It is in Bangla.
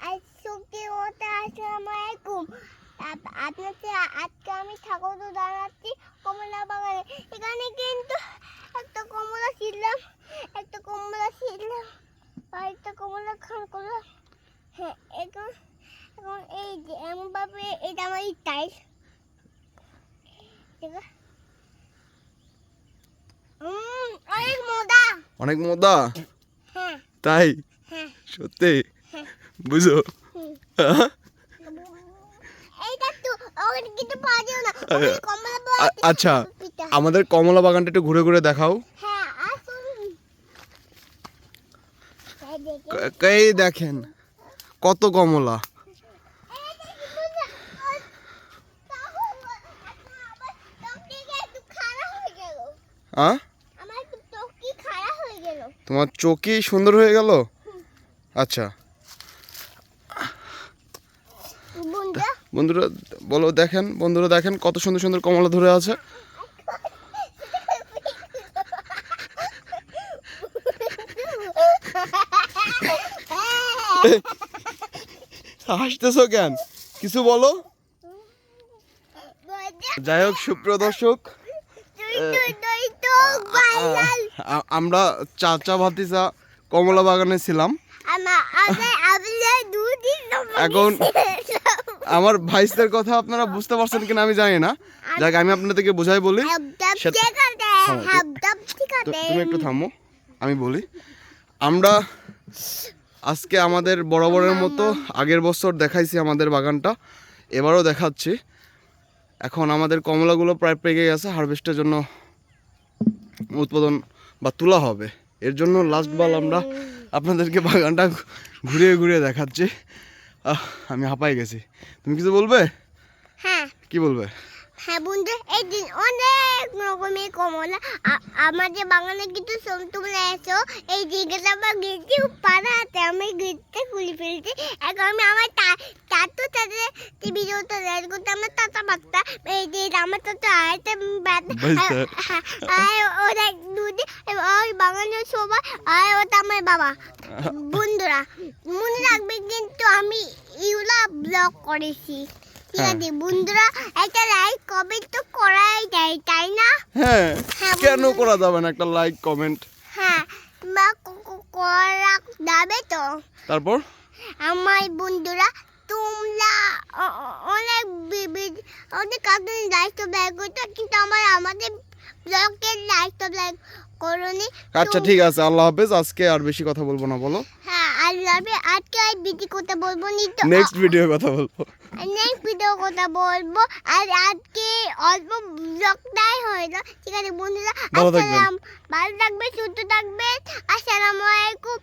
ওটা আসসালামু আলাইকুম আপনাকে আজকে আমি ঠাকুর দাঁড়াচ্ছি কমলা বাগানে। এখানে কিন্তু একটা কমলা ছিলাম একটা কমলা ছিলাম। আর একটা কমলা খান করলাম হ্যাঁ এখন এখন এই এমনভাবে এটা আমার টাইল ঠিক আছে অনেক মজা। অনেক মজা? হ্যাঁ। তাই? হ্যাঁ। সত্যি? বুঝো। আচ্ছা আমাদের কমলা বাগানটা একটু ঘুরে ঘুরে দেখাও। হ্যাঁ এই দেখেন। কত কমলা। তোমার চোখই সুন্দর হয়ে গেল? আচ্ছা। বন্ধুরা বলো দেখেন বন্ধুরা দেখেন কত সুন্দর সুন্দর কমলা ধরে আছে হাসতেছো কেন কিছু বলো যাই হোক সুপ্রিয় দর্শক তুই তুই তুই তো ভাইরাল আ- আমরা চাচা ভাতিজা কমলা বাগানে ছিলাম এখন- আমার ভাইসদের কথা আপনারা বুঝতে পারছেন কিনা আমি জানি না। যাক আমি আপনাদেরকে বোঝাই বলি। হ্যাঁ, তুমি একটু থামো আমি বলি। আমরা আজকে আমাদের বরাবরের মতো আগের বছর দেখাইছি আমাদের বাগানটা এবারও দেখাচ্ছি। এখন আমাদের কমলাগুলো প্রায় পেকে গেছে হারভেস্টের জন্য উৎপাদন বা তোলা হবে। এর জন্য লাস্ট বার আমরা আপনাদেরকে বাগানটা ঘুরিয়ে ঘুরিয়ে দেখাচ্ছি। আহ, আমি হাঁপাই গেছি। তুমি কিছু বলবে? হ্যাঁ। কি বলবে? হ্যাঁ বন্ধু এই দিন অনেক রকমের কমলা। আমাদের বাগানে কিন্তু তোমরা এসো এই দিকে আমার গেছি পাড়াতে আমি গেটটা খুলে ফেলছি। এখন আমি আমার ভিডিওটা রেড করতে আমার তাতা বাত্তা এই যে আমার তাতো আয়তে বুঝতে। আর ওরা দুধে ওই বাগানের সবাই আর ওটা আমার বাবা। বন্ধুরা মনে রাখবে কিন্তু আমি ইউলা ব্লগ করেছি। ঠিক হ্যাঁ। আছে বন্ধুরা একটা লাইক কমেন্ট তো করাই যায় তাই না? হ্যাঁ হ্যাঁ, কেন করা যাবে না একটা লাইক কমেন্ট হ্যাঁ বা করা যাবে তো? তারপর? আমার বন্ধুরা তোমরা অনেক অনেক কার্টুন করতো কিন্তু আমার আমাদের ব্লগের করনি। আচ্ছা ঠিক আছে আল্লাহ হাফেজ আজকে আর বেশি কথা বলব না বলো। হ্যাঁ আল্লাহ আজকে আর বিটি কথা বলব নি তো। নেক্সট ভিডিও কথা বলব। নেক্সট ভিডিও কথা বলব আর আজকে অল্প ব্লগটাই হলো ঠিক আছে বন্ধুরা? ভালো থাকবেন। ভালো থাকবে সুস্থ থাকবেন আসসালামু আলাইকুম